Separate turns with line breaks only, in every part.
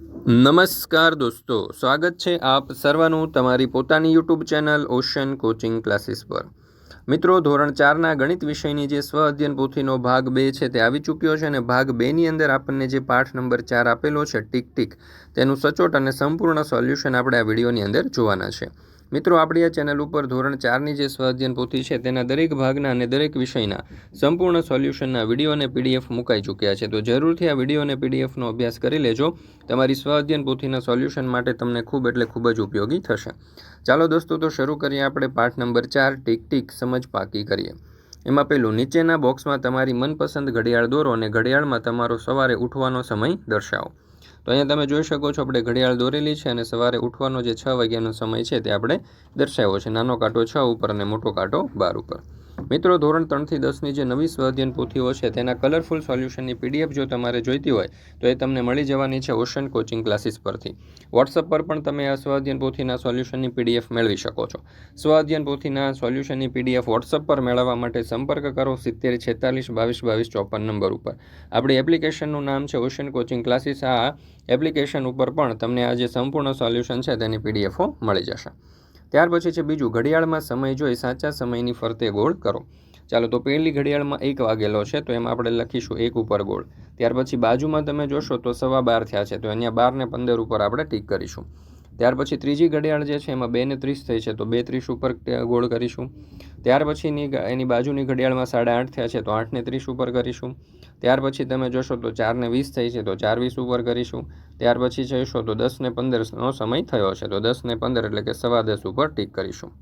નમસ્કાર દોસ્તો, સ્વાગત છે આપ સર્વનું તમારી પોતાની YouTube channel Ocean coaching classes પર. મિત્રો, ધોરણ ચારના ગણિત વિષયની જે સ્વ અધ્યયન પોથીનો ભાગ બે છે તે આવી ચૂક્યો છે અને ભાગ બેની અંદર આપણને જે પાઠ નંબર ચાર આપેલો છે ટીક ટીક, તેનું સચોટ અને સંપૂર્ણ સોલ્યુશન આપણે આ વિડીયોની અંદર જોવાના છે. મિત્રો, આપણી આ ચેનલ ઉપર ધોરણ ચારની જે સ્વાધ્યન પોથી છે, તેના દરેક ભાગના અને દરેક વિષયના સંપૂર્ણ સોલ્યુશનના વીડિયો અને પીડીએફ મુકાઈ ચૂક્યા છે. તો જરૂરથી આ વીડિયો અને પીડીએફનો અભ્યાસ કરી લેજો. તમારી સ્વાધ્યન પોથીના સોલ્યુશન માટે તમને ખૂબ એટલે ખૂબ જ ઉપયોગી થશે. ચાલો દોસ્તો, તો શરૂ કરીએ આપણે પાઠ નંબર ચાર, ટીક ટીક, સમજ પાકી કરીએ. એમાં પેલું નીચેના બોક્સમાં તમારી મનપસંદ ઘડિયાળ દોરો અને ઘડિયાળમાં તમારો સવારે ઉઠવાનો સમય દર્શાવો. તો અહીંયા તમે જોઈ શકો છો, આપણે ઘડિયાળ દોરેલી છે અને સવારે ઉઠવાનો જે છ વાગ્યાનો સમય છે તે આપણે દર્શાવ્યો છે. નાનો કાંટો છ ઉપર અને મોટો કાંટો બાર ઉપર. મિત્રો, ધોરણ ત્રણથી દસની જે નવી સ્વાધ્યન પોથીઓ છે, તેના કલરફુલ સોલ્યુશનની પીડીએફ જો તમારે જોઈતી હોય, તો એ તમને મળી જવાની છે ઓશન કોચિંગ ક્લાસીસ પરથી. વોટ્સઅપ પર પણ તમે આ સ્વાધ્યન પોથીના સોલ્યુશનની પીડીએફ મેળવી શકો છો. સ્વાધ્યન પોથીના સોલ્યુશનની પીડીએફ વોટ્સઅપ પર મેળવવા માટે સંપર્ક કરો સિત્તેર, છેતાલીસ, બાવીસ બાવીસ, ચોપન નંબર ઉપર. આપણી એપ્લિકેશનનું નામ છે ઓશન કોચિંગ ક્લાસીસ. આ એપ્લિકેશન ઉપર પણ તમને આ જે સંપૂર્ણ સોલ્યુશન છે, તેની પીડીએફો મળી જશે. ત્યાર પછી છે બીજું, ઘડિયાળમાં સમય જોઈ સાચા સમયની ફરતે ગોળ કરો. ચાલો તો પહેલી ઘડિયાળમાં એક વાગેલો છે, તો એમાં આપણે લખીશું એક ઉપર ગોળ. ત્યાર પછી બાજુમાં તમે જોશો તો સવા બાર થયા છે, તો અહીંયા બારને પંદર ઉપર આપણે ટીક કરીશું. ત્યાર પછી ત્રીજી ઘડિયાળ જે છે એમાં બે ને ત્રીસ થઈ છે, તો બે ત્રીસ ઉપર ગોળ કરીશું. ત્યાર પછીની એની બાજુની ઘડિયાળમાં સાડા આઠ થયા છે, તો આઠને ત્રીસ ઉપર કરીશું. ત્યાર પછી તમે જોશો તો ચારને વીસ થઈ છે, તો ચાર વીસ ઉપર કરીશું. ત્યાર પછી જઈશો તો દસ ને પંદરનો સમય થયો છે, તો દસ ને પંદર એટલે કે સવા દસ ઉપર ટીક કરીશું.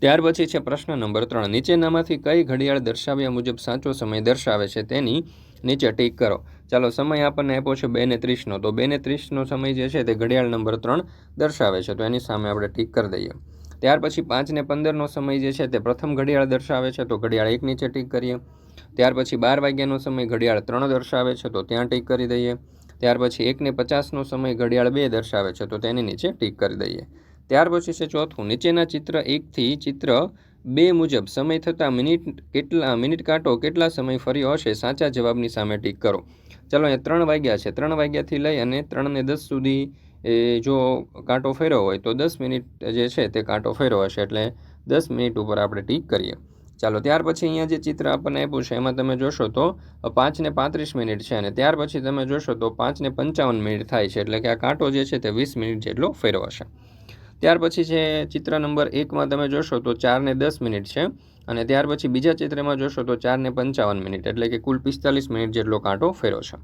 ત્યાર પછી છે પ્રશ્ન નંબર ત્રણ. નીચેનામાંથી કઈ ઘડિયાળ દર્શાવ્યા મુજબ સાચો સમય દર્શાવે છે તેની નીચે ટીક કરો. ચાલો, સમય આપણને આપ્યો છે બે ને ત્રીસનો તો બે ને ત્રીસનો સમય જે છે તે ઘડિયાળ નંબર ત્રણ દર્શાવે છે. તો એની સામે આપણે ટીક કરી દઈએ. ત્યાર પછી પાંચ ને પંદરનો સમય જે છે તે પ્રથમ ઘડિયાળ દર્શાવે છે, તો ઘડિયાળ એક નીચે ટીક કરીએ. ત્યાર પછી બાર વાગ્યાનો સમય ઘડિયાળ ત્રણ દર્શાવે છે, તો ત્યાં ટીક કરી દઈએ. ત્યાર પછી એકને પચાસનો સમય ઘડિયાળ બે દર્શાવે છે, તો તેની નીચે ટીક કરી દઈએ. ત્યાર પછી છે ચોથું, નીચેના ચિત્ર એકથી ચિત્ર બે મુજબ સમય થતાં મિનિટ કેટલા, મિનિટ કાંટો કેટલા સમય ફર્યો હશે સાચા જવાબની સામે ટીક કરો. ચાલો અહીંયા ત્રણ વાગ્યા છે, ત્રણ વાગ્યાથી લઈ અને ત્રણને દસ સુધી એ જો કાંટો ફેરવો હોય તો દસ મિનિટ જે છે તે કાંટો ફેર્યો હશે એટલે દસ મિનિટ ઉપર આપણે ટીક કરીએ. ચાલો, ત્યાર પછી અહીંયા જે ચિત્ર આપણને આપ્યું છે, એમાં તમે જોશો તો પાંચને પાંત્રીસ મિનિટ છે અને ત્યાર પછી તમે જોશો તો પાંચને પંચાવન મિનિટ થાય છે એટલે કે આ કાંટો જે છે તે વીસ મિનિટ જેટલો ફેરવો હશે. ત્યાર પછી છે ચિત્ર નંબર એકમાં તમે જોશો તો ચારને દસ મિનિટ છે અને ત્યાર પછી બીજા ચિત્રમાં જોશો તો ચારને પંચાવન મિનિટ એટલે કે કુલ પિસ્તાલીસ મિનિટ જેટલો કાંટો ફેરો છે.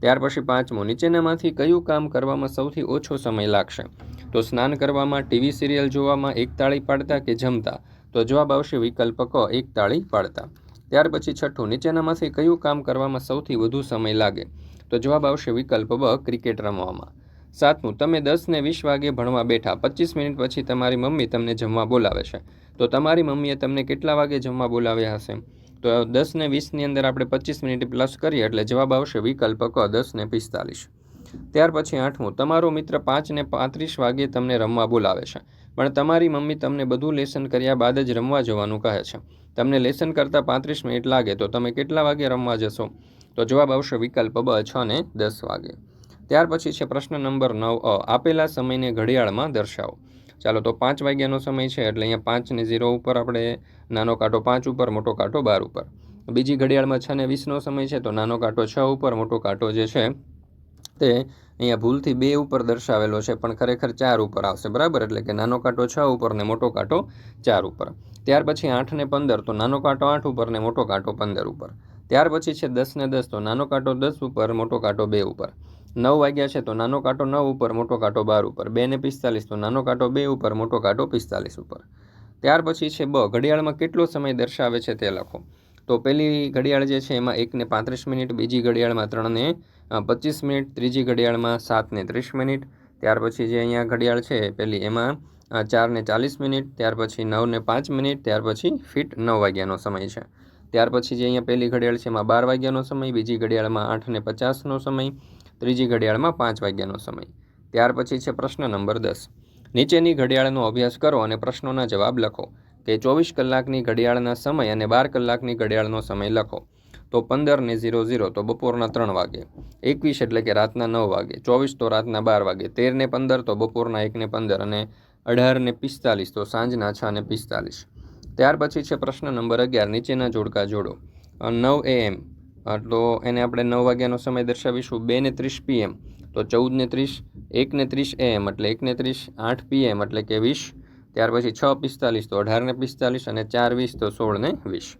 ત્યાર પછી પાંચમો, નીચેનામાંથી કયું કામ કરવામાં સૌથી ઓછો સમય લાગશે? તો સ્નાન કરવામાં, ટીવી સિરિયલ જોવામાં એક તાળી પાડતા કે જમતા? તો જવાબ આવશે વિકલ્પ ક, એક તાળી પાડતા. ત્યાર પછી છઠ્ઠું, નીચેનામાંથી કયું કામ કરવામાં સૌથી વધુ સમય લાગે? તો જવાબ આવશે વિકલ્પ બ, ક્રિકેટ રમવામાં. સાતમું, તમે દસ ને વીસ વાગે ભણવા બેઠા પચીસ મિનિટ પછી તમારી મમ્મી તમને જમવા બોલાવે છે. તો તમારી મમ્મીએ તમને કેટલા વાગે જમવા બોલાવ્યા હશે? તો દસ ને વીસની અંદર આપણે પચીસ મિનિટ પ્લસ કરીએ એટલે જવાબ આવશે વિકલ્પ ક દસ ને પિસ્તાલીસ. ત્યાર પછી આઠમું, તમારો મિત્ર પાંચ ને પાંત્રીસ વાગે તમને રમવા બોલાવે છે. પણ તમારી મમ્મી તમને બધું લેસન કર્યા બાદ જ રમવા જવાનું કહે છે. તમને લેસન કરતાં પાંત્રીસ મિનિટ લાગે તો તમે કેટલા વાગે રમવા જશો? તો જવાબ આવશે વિકલ્પ બ છ ને દસ વાગે. ત્યાર પછી છે પ્રશ્ન નંબર નવ અ, આપેલા સમયને ઘડિયાળમાં દર્શાવો. ચાલો તો પાંચ વાગ્યાનો સમય છે એટલે અહીંયા પાંચને ઝીરો ઉપર આપણે નાનો કાંટો પાંચ ઉપર, મોટો કાંટો બાર ઉપર. બીજી ઘડિયાળમાં છ ને વીસનો સમય છે તો નાનો કાંટો છ ઉપર, મોટો કાંટો જે છે તે અહીંયા ભૂલથી બે ઉપર દર્શાવેલો છે પણ ખરેખર ચાર ઉપર આવશે, બરાબર? એટલે કે નાનો કાંટો છ ઉપર ને મોટો કાંટો ચાર ઉપર. ત્યાર પછી આઠ ને પંદર તો નાનો કાંટો આઠ ઉપર ને મોટો કાંટો પંદર ઉપર. ત્યાર પછી છે દસ ને દસ તો નાનો કાંટો દસ ઉપર, મોટો કાંટો બે ઉપર. નવ વાગ્યા છે તો નાનો કાંટો નવ ઉપર, મોટો કાંટો બાર ઉપર. બે ને પિસ્તાલીસ તો નાનો કાંટો બે ઉપર, મોટો કાંટો પિસ્તાલીસ ઉપર. ત્યાર પછી છે બ, ઘડિયાળમાં કેટલો સમય દર્શાવે છે તે લખો. તો પહેલી ઘડિયાળ જે છે એમાં એકને પાંત્રીસ મિનિટ, બીજી ઘડિયાળમાં ત્રણને પચીસ મિનિટ, ત્રીજી ઘડિયાળમાં સાતને ત્રીસ મિનિટ. ત્યાર પછી જે અહીંયા ઘડિયાળ છે પહેલી એમાં ચારને ચાલીસ મિનિટ, ત્યાર પછી નવને પાંચ મિનિટ, ત્યાર પછી ફિટ નવ વાગ્યાનો સમય છે. ત્યાર પછી જે અહીંયા પહેલી ઘડિયાળ છે એમાં બાર વાગ્યાનો સમય, બીજી ઘડિયાળમાં આઠને પચાસનો સમય ત્રીજી ઘડિયાળમાં પાંચ વાગ્યાનો સમય. ત્યાર પછી છે પ્રશ્ન નંબર દસ. નીચેની ઘડિયાળનો અભ્યાસ કરો અને પ્રશ્નોના જવાબ લખો. કે ચોવીસ કલાકની ઘડિયાળના સમય અને બાર કલાકની ઘડિયાળનો સમય લખો. તો પંદર ને ઝીરો ઝીરો તો બપોરના ત્રણ વાગે. એકવીસ એટલે કે રાતના નવ વાગે. ચોવીસ તો રાતના બાર વાગે. તેર ને પંદર તો બપોરના એક ને પંદર અને અઢાર ને પિસ્તાલીસ તો સાંજના છ ને પિસ્તાલીસ. ત્યાર પછી છે પ્રશ્ન નંબર અગિયાર. નીચેના જોડકા જોડો. નવ એએમ. તો એને આપણે નવ વાગ્યાનો સમય દર્શાવીશું. બે ને ત્રીસ પીએમ તો ચૌદ ને ત્રીસ, એક ને ત્રીસ એએમ એટલે એક ને ત્રીસ, આઠ પીએમ એટલે કે વીસ. ત્યાર પછી છ પિસ્તાલીસ, તો અઢાર ને પિસ્તાલીસ અને ચાર વીસ, તો સોળ ને વીસ.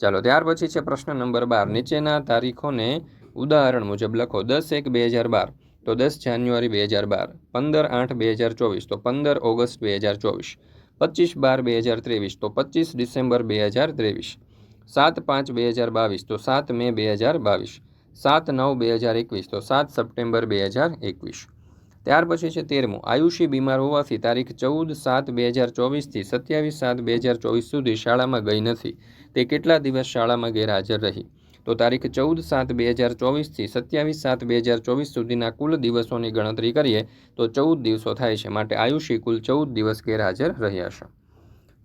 ચાલો, ત્યાર પછી છે પ્રશ્ન નંબર બાર. નીચેના તારીખોને ઉદાહરણ મુજબ લખો. દસ એક બે હજાર બાર. તો દસ જાન્યુઆરી બે હજાર બાર. પંદર આઠ બે હજાર ચોવીસ. તો પંદર ઓગસ્ટ બે હજાર ચોવીસ. પચીસ બાર બે હજાર ત્રેવીસ. તો પચીસ ડિસેમ્બર બે હજાર ત્રેવીસ. સાત પાંચ બે હજાર બાવીસ. તો સાત મે બે હજાર બાવીસ. સાત નવ બે હજાર એકવીસ. તો સાત સપ્ટેમ્બર બે હજાર એકવીસ. ત્યાર પછી છે તેરમું. આયુષી બીમાર હોવાથી તારીખ ચૌદ સાત બે હજાર ચોવીસથી સત્યાવીસ સાત બે હજાર ચોવીસ સુધી શાળામાં ગઈ નથી. તે કેટલા દિવસ શાળામાં ગેરહાજર રહી? તો તારીખ ચૌદ સાત બે હજાર ચોવીસથી સત્યાવીસ સાત બે હજાર ચોવીસ સુધીના કુલ દિવસોની ગણતરી કરીએ તો ચૌદ દિવસો થાય છે. માટે આયુષી કુલ ચૌદ દિવસ ગેરહાજર રહ્યા છે.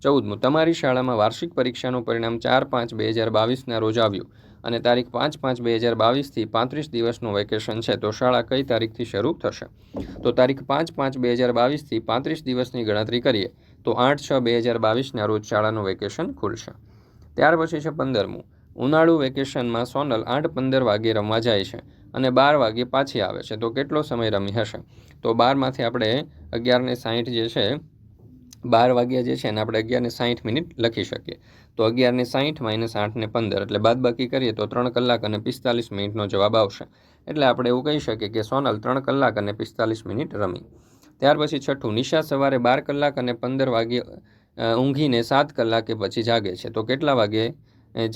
ચૌદમું, તમારી શાળામાં વાર્ષિક પરીક્ષાનું પરિણામ ચાર પાંચ બે હજાર બાવીસના રોજ આવ્યું અને તારીખ પાંચ પાંચ બે હજાર બાવીસથી પાંત્રીસ દિવસનું વેકેશન છે, તો શાળા કઈ તારીખથી શરૂ થશે? તો તારીખ પાંચ પાંચ બે હજાર બાવીસથી પાંત્રીસ દિવસની ગણતરી કરીએ, તો આઠ છ બે હજાર બાવીસના રોજ શાળાનું વેકેશન ખુલશે. ત્યાર પછી છે પંદરમું, ઉનાળુ વેકેશનમાં સોનલ આઠ પંદર વાગે રમવા જાય છે અને બાર વાગે પાછી આવે છે, તો કેટલો સમય રમી હશે? તો બારમાંથી આપણે અગિયારને સાહીઠ જે છે બાર વાગ્યા જે છે એને આપણે અગિયારને સાહીઠ મિનિટ લખી શકીએ. તો અગિયારને સાહીઠ માઇનસ આઠને પંદર, એટલે બાદબાકી કરીએ તો ત્રણ કલાક અને પિસ્તાલીસ મિનિટનો જવાબ આવશે. એટલે આપણે એવું કહી શકીએ કે સોનલ ત્રણ કલાક અને પિસ્તાલીસ મિનિટ રમી. ત્યાર પછી છઠ્ઠું, નિશા સવારે બાર કલાક અને પંદર વાગે ઊંઘીને સાત કલાકે પછી જાગે છે. તો કેટલા વાગે?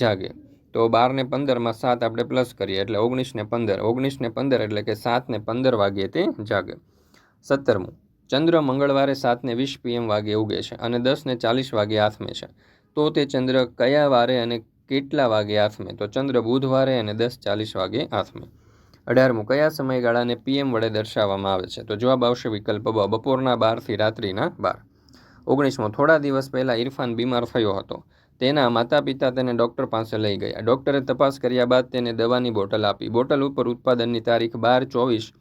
જાગે. તો બારને પંદરમાં સાત આપણે પ્લસ કરીએ, એટલે ઓગણીસ ને પંદર. ઓગણીસને પંદર એટલે કે સાતને પંદર વાગ્યે તે જાગે. સત્તરમું ચંદ્ર મંગળવારે સાતને વીસ પીએમ વાગે ઉગે છે અને દસને ચાલીસ વાગે આથમે છે. તો તે ચંદ્ર કયા વારે અને કેટલા વાગે આથમે? તો ચંદ્ર બુધવારે અને દસ ચાલીસ વાગે આથમે. અઢારમું, કયા સમયગાળાને પીએમ વડે દર્શાવવામાં આવે છે? તો જવાબ આવશે વિકલ્પ બ, બપોરના બારથી રાત્રિના બાર. ઓગણીસમો, થોડા દિવસ પહેલાં ઇરફાન બીમાર થયો હતો. તેના માતા પિતા તેને ડૉક્ટર પાસે લઈ ગયા. ડૉક્ટરે તપાસ કર્યા બાદ તેને દવાની બોટલ આપી. બોટલ ઉપર ઉત્પાદનની તારીખ બાર ચોવીસ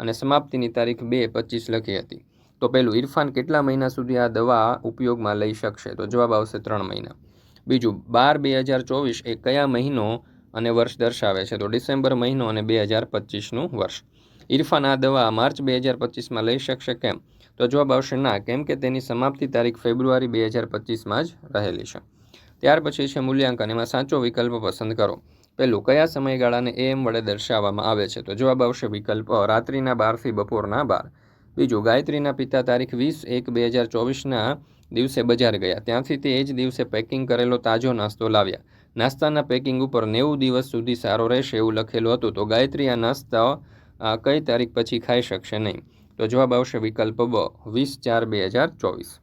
અને સમાપ્તિની તારીખ બે પચીસ લખી હતી. તો પહેલું ઇરફાન કેટલા મહિના સુધી આ દવા ઉપયોગમાં લઈ શકશે? તો જવાબ આવશે ત્રણ મહિના. બીજું, બાર બે હજાર ચોવીસ એ કયા મહિનો અને વર્ષ દર્શાવે છે? તો ડિસેમ્બર મહિનો અને બે હજાર પચીસનું વર્ષ. ઇરફાન આ દવા માર્ચ બે હજાર પચીસમાં લઈ શકશે કેમ? તો જવાબ આવશે ના, કેમ કે તેની સમાપ્તિ તારીખ ફેબ્રુઆરી બે હજાર પચીસમાં જ રહેલી છે. ત્યાર પછી છે મૂલ્યાંકન. એમાં સાચો વિકલ્પ પસંદ કરો. પહેલું, કયા સમયગાળાને એમ વડે દર્શાવવામાં આવે છે? તો જવાબ આવશે વિકલ્પ રાત્રિના બારથી બપોરના બાર. બીજું, ગાયત્રીના પિતા તારીખ વીસ એક બે હજાર ચોવીસના દિવસે બજાર ગયા. ત્યાંથી તે જ દિવસે પેકિંગ કરેલો તાજો નાસ્તો લાવ્યા. નાસ્તાના પેકિંગ ઉપર નેવું દિવસ સુધી સારો રહેશે એવું લખેલું હતું. તો ગાયત્રી આ નાસ્તા કઈ તારીખ પછી ખાઈ શકશે નહીં? તો જવાબ આવશે વિકલ્પ બ, વીસ ચાર બે હજાર ચોવીસ.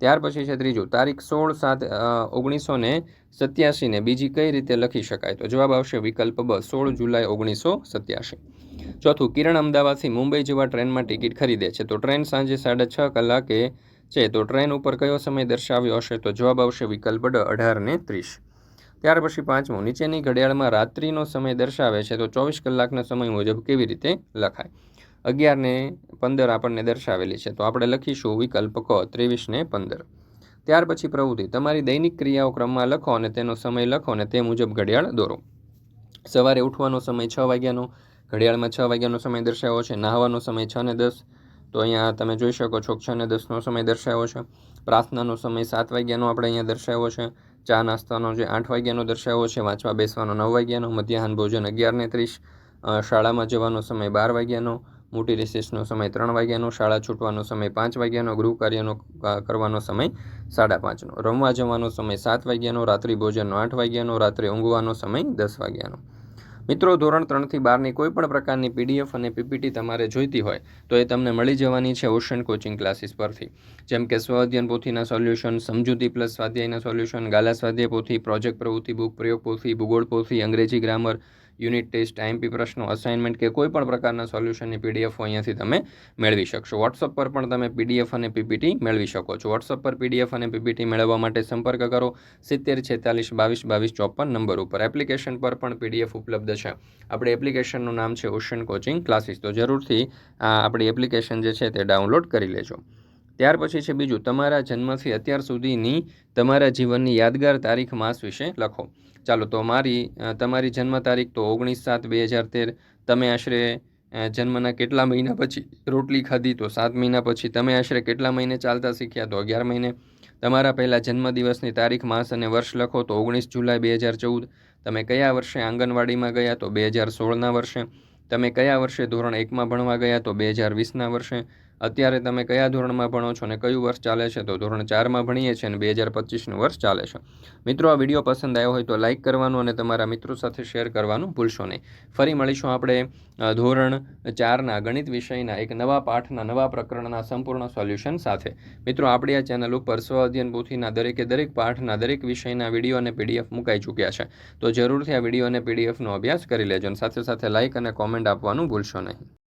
ત્યાર પછી છે ત્રીજું, તારીખ સોળ સાત ઓગણીસો ને સત્યાસીને બીજી કઈ રીતે લખી શકાય? તો જવાબ આવશે વિકલ્પ બ, સોળ જુલાઈ ઓગણીસો સત્યાસી ચોથું, કિરણ અમદાવાદથી મુંબઈ જેવા ટ્રેનમાં ટિકિટ ખરીદે છે. તો ટ્રેન સાંજે સાડા છ કલાકે છે. તો ટ્રેન ઉપર કયો સમય દર્શાવ્યો હશે? તો જવાબ આવશે વિકલ્પ ડ, અઢાર ને ત્રીસ. ત્યાર પછી પાંચમું, નીચેની ઘડિયાળમાં રાત્રિનો સમય દર્શાવે છે. તો ચોવીસ કલાકના સમય મુજબ કેવી રીતે લખાય? અગિયાર ને પંદર આપણને દર્શાવેલી છે. તો આપણે લખીશું વિકલ્પ ક, ત્રેવીસ ને પંદર. ત્યાર પછી પ્રવૃત્તિ. તમારી દૈનિક ક્રિયાઓ ક્રમમાં લખો અને તેનો સમય લખો અને તે મુજબ ઘડિયાળ દોરો. સવારે ઉઠવાનો સમય છ વાગ્યાનો, ઘડિયાળમાં છ વાગ્યાનો સમય દર્શાવ્યો છે, નાહવાનો સમય છ ને દસ. તો અહીંયા તમે જોઈ શકો છો, છ ને દસનો સમય દર્શાવ્યો છે. પ્રાર્થનાનો સમય સાત વાગ્યાનો આપણે અહીંયા દર્શાવ્યો છે. ચા નાસ્તાનો જે આઠ વાગ્યાનો દર્શાવ્યો છે, વાંચવા બેસવાનો નવ વાગ્યાનો, મધ્યાહન ભોજન અગિયાર ને ત્રીસ. શાળામાં જવાનો સમય બાર વાગ્યાનો મોટી રિસેસનો સમય ત્રણ વાગ્યાનો, શાળા છૂટવાનો સમય પાંચ વાગ્યાનો ગૃહ કાર્યનો કરવાનો સમય સાડા પાંચનો. રમવા જવાનો સમય સાત વાગ્યાનો, રાત્રિ ભોજનનો આઠ વાગ્યાનો, રાત્રે ઊંઘવાનો સમય દસ વાગ્યાનો. મિત્રો, ધોરણ ત્રણથી બારની કોઈ પણ પ્રકારની પીડીએફ અને પીપીટી તમારે જોઈતી હોય તો એ તમને મળી જવાની છે ઓશન કોચિંગ ક્લાસીસ પરથી. જેમ કે સ્વઅધ્યયન પોથીના સોલ્યુશન, સમજૂતી પ્લસ સ્વાધ્યાયના સોલ્યુશન, ગાલા સ્વાધ્યાય પોથી, પ્રોજેક્ટ પ્રવૃત્તિ, બુક પ્રયોગ પોથી, ભૂગોળ પોથી, અંગ્રેજી ગ્રામર યુનિટ ટેસ્ટ આઈએમપી પ્રશ્નો અસાઇનમેન્ટ કે કોઈ પણ પ્રકારના સોલ્યુશનની પીડીએફ અહીંયાથી તમે મેળવી શકશો. વોટ્સઅપ પર પણ તમે પીડીએફ અને પીપીટી મેળવી શકો છો. વોટ્સઅપ પર પીડીએફ અને પીપીટી મેળવવા માટે સંપર્ક કરો સિત્તેર, છેતાલીસ, બાવીસ બાવીસ, ચોપન નંબર ઉપર. એપ્લિકેશન પર પણ પીડીએફ ઉપલબ્ધ છે. આપણી એપ્લિકેશનનું નામ છે ઓશન કોચિંગ ક્લાસીસ તો જરૂરથી આ આપણી એપ્લિકેશન જે છે તે ડાઉનલોડ કરી લેજો. ત્યાર પછી છે બીજું, તમારા જન્મથી અત્યાર સુધીની તમારા જીવનની યાદગાર તારીખ માસ વિશે લખો. ચાલો, તો મારી તમારી જન્મ તારીખ તો ઓગણીસ સાત બે હજાર તેર. તમે આશરે જન્મના કેટલા મહિના પછી રોટલી ખાધી? તો સાત મહિના પછી તમે આશરે કેટલા મહિને ચાલતા શીખ્યા? તો અગિયાર મહિને. તમારા પહેલાં જન્મદિવસની તારીખ, માસ અને વર્ષ લખો. તો ઓગણીસ જુલાઈ બે હજાર ચૌદ. તમે કયા વર્ષે આંગણવાડીમાં ગયા? તો બે હજાર સોળના વર્ષે. તમે કયા વર્ષે ધોરણ એકમાં ભણવા ગયા? તો બે હજાર વીસના વર્ષે. અત્યારે તમે કયા ધોરણમાં ભણો છો અને કયું વર્ષ ચાલે છે? તો ધોરણ ચારમાં ભણીએ છીએ અને બે હજાર પચીસનું વર્ષ ચાલે છે. મિત્રો, આ વીડિયો પસંદ આવ્યો હોય તો લાઇક કરવાનું અને તમારા મિત્રો સાથે શેર કરવાનું ભૂલશો નહીં. ફરી મળીશું આપણે ધોરણ ચારના ગણિત વિષયના એક નવા પાઠના નવા પ્રકરણના સંપૂર્ણ સોલ્યુશન સાથે. મિત્રો, આપણી આ ચેનલ ઉપર સ્વ અધ્યયન પોથીના દરેકે દરેક પાઠના દરેક વિષયના વીડિયો અને પીડીએફ મુકાઈ ચૂક્યા છે. તો જરૂરથી આ વીડિયો અને પીડીએફનો અભ્યાસ કરી લેજો અને સાથે સાથે લાઇક અને કોમેન્ટ આપવાનું ભૂલશો નહીં.